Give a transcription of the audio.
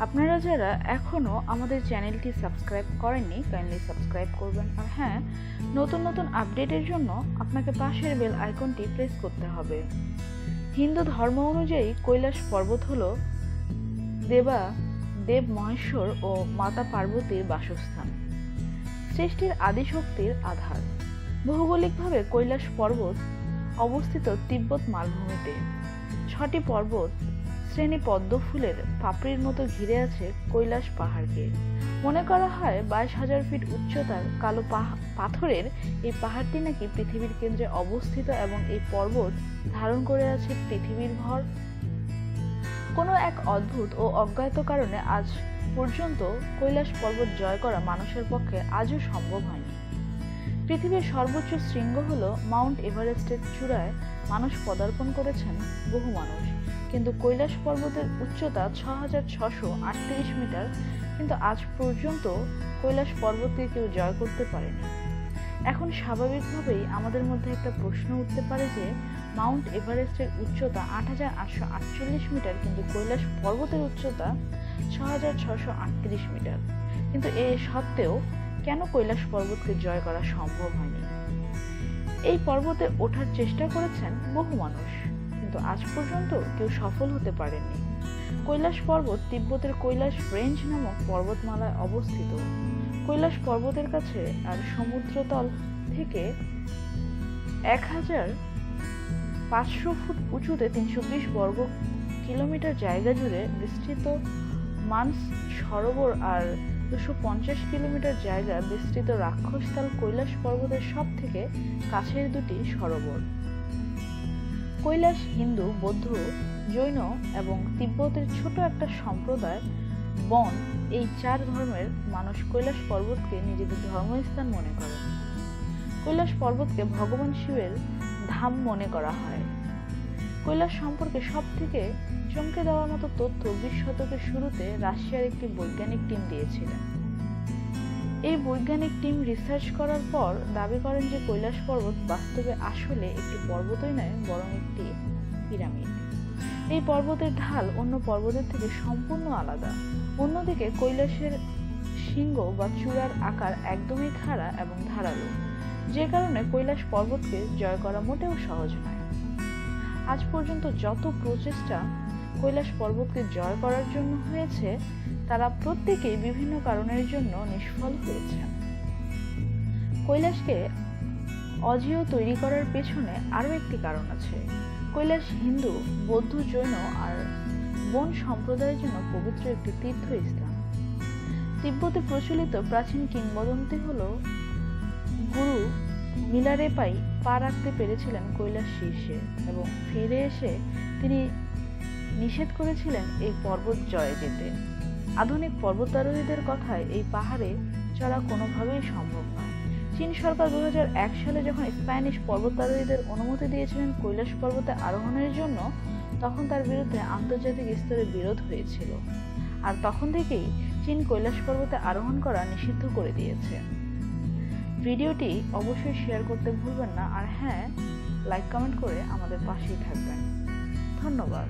আপনারা যারা এখনও আমাদের চ্যানেলটি সাবস্ক্রাইব করেননি কাইন্ডলি সাবস্ক্রাইব করবেন। আর হ্যাঁ নতুন নতুন আপডেটের জন্য আপনাকে পাশের বেল আইকনটি প্রেস করতে হবে। হিন্দু ধর্ম অনুযায়ী কৈলাস পর্বত হল দেবা, দেব মহেশ্বর ও মাতা পার্বতীর বাসস্থান। সৃষ্টির আদিশক্তির আধার। ভৌগোলিকভাবে কৈলাস পর্বত অবস্থিত তিব্বত মালভূমিতে। ছটি পর্বত শ্রেণি পদ্ম ফুলের পাপড়ির মতো ঘিরে আছে কৈলাস পাহাড়কে। মনে করা হয় বাইশ হাজার ফিট উচ্চতার কালো পাথরের এই পাহাড়টি নাকি পৃথিবীর কেন্দ্রে অবস্থিত এবং এই পর্বত ধারণ করে আছে পৃথিবীর ভর। কোনো এক অদ্ভুত ও অজ্ঞাত কারণে আজ পর্যন্ত কৈলাস পর্বত জয় করা মানুষের পক্ষে আজও সম্ভব হয়নি। পৃথিবীর সর্বোচ্চ শৃঙ্গ হল মাউন্ট এভারেস্টের চূড়ায় মানুষ পদার্পণ করেছেন বহু মানুষ। কিন্তু কৈলাস পর্বতের উচ্চতা ছ হাজার ছশো আটত্রিশ মিটার, কিন্তু আজ পর্যন্ত কৈলাস পর্বতকে কেউ জয় করতে পারেনি। এখন স্বাভাবিকভাবেই আমাদের মধ্যে একটা প্রশ্ন উঠতে পারে যে, মাউন্ট এভারেস্টের উচ্চতা আট হাজার আটশো আটচল্লিশ মিটার, কিন্তু কৈলাস পর্বতের উচ্চতা ছ হাজার ছশো আটত্রিশ মিটার। কিন্তু এ সত্ত্বেও কেন কৈলাস পর্বতকে জয় করা সম্ভব হয়নি? এই পর্বতে ওঠার চেষ্টা করেছেন বহু মানুষ, কিন্তু আজ পর্যন্ত কেউ সফল হতে পারেননি। কৈলাস পর্বত তিব্বতের কৈলাস রেঞ্জ নামক পর্বতমালায় অবস্থিত। কৈলাস পর্বতের কাছে আর সমুদ্রতল থেকে এক হাজার পাঁচশো ফুট উঁচুতে তিনশো বিশ বর্গ কিলোমিটার জায়গা জুড়ে বিস্তৃত মানস সরোবর আর দুশো পঞ্চাশ কিলোমিটার জায়গা বিস্তৃত রাক্ষসতাল কৈলাস পর্বতের সব থেকে কাছের দুটি সরোবর। কৈলাস হিন্দু, বৌদ্ধ, জৈন এবং তিব্বতের ছোট একটা সম্প্রদায় বন এই চার ধর্মের মানুষ কৈলাস পর্বতকে নিজেদের ধর্মস্থান মনে করে। কৈলাস পর্বতকে ভগবান শিবের ধাম মনে করা হয়। কৈলাস সম্পর্কে সব থেকে চমকে দেওয়ার মতো তথ্য বিশ শতকের শুরুতে রাশিয়ার একটি বৈজ্ঞানিক টিম দিয়েছিলেন এই বৈজ্ঞানিক টিম রিসার্চ করার পর দাবি করেন যে কৈলাস পর্বত বাস্তবে আসলে একটি পর্বতই নয়, বরং একটি পিরামিড। এই পর্বতের ঢাল অন্য পর্বতের থেকে সম্পূর্ণ আলাদা। অন্যদিকে কৈলাসের সিংহ বা চূড়ার আকার একদমই খাড়া এবং ধারালো। যে কারণে কৈলাস পর্বতকে জয় করা মোটেও সহজ নয়। আজ পর্যন্ত যত প্রচেষ্টা কৈলাস পর্বতকে জয় করার জন্য হয়েছে, তারা প্রত্যেকেই বিভিন্ন কারণের জন্য নিষ্ফল হয়েছে। কৈলাসকে অজেয় তৈরি করার পেছনে আরও একটি কারণ আছে। কৈলাস হিন্দু, বৌদ্ধ জৈন আর বন সম্প্রদায়ের জন্য পবিত্র একটি তীর্থস্থান। তিব্বতে প্রচলিত প্রাচীন কিংবদন্তি হল গুরু মিলারেপাই পা রাখতে পেরেছিলেন কৈলাস শীর্ষে এবং ফিরে এসে তিনি নিষেধ করেছিলেন এই পর্বত জয়ে যেতে আধুনিক পর্বতারোহীদের কথায় এই পাহাড়ে চড়া কোনোভাবেই সম্ভব নয় চীন সরকার দু হাজার এক সালে যখন স্প্যানিশ পর্বতারোহীদের অনুমতি দিয়েছিলেন কৈলাস পর্বতে আরোহণের জন্য, তখন তার বিরুদ্ধে আন্তর্জাতিক স্তরে বিরোধ হয়েছিল। আর তখন থেকেই চীন কৈলাস পর্বতে আরোহণ করা নিষিদ্ধ করে দিয়েছে। ভিডিওটি অবশ্যই শেয়ার করতে ভুলবেন না। আর হ্যাঁ লাইক কমেন্ট করে আমাদের পাশেই থাকবেন। ধন্যবাদ।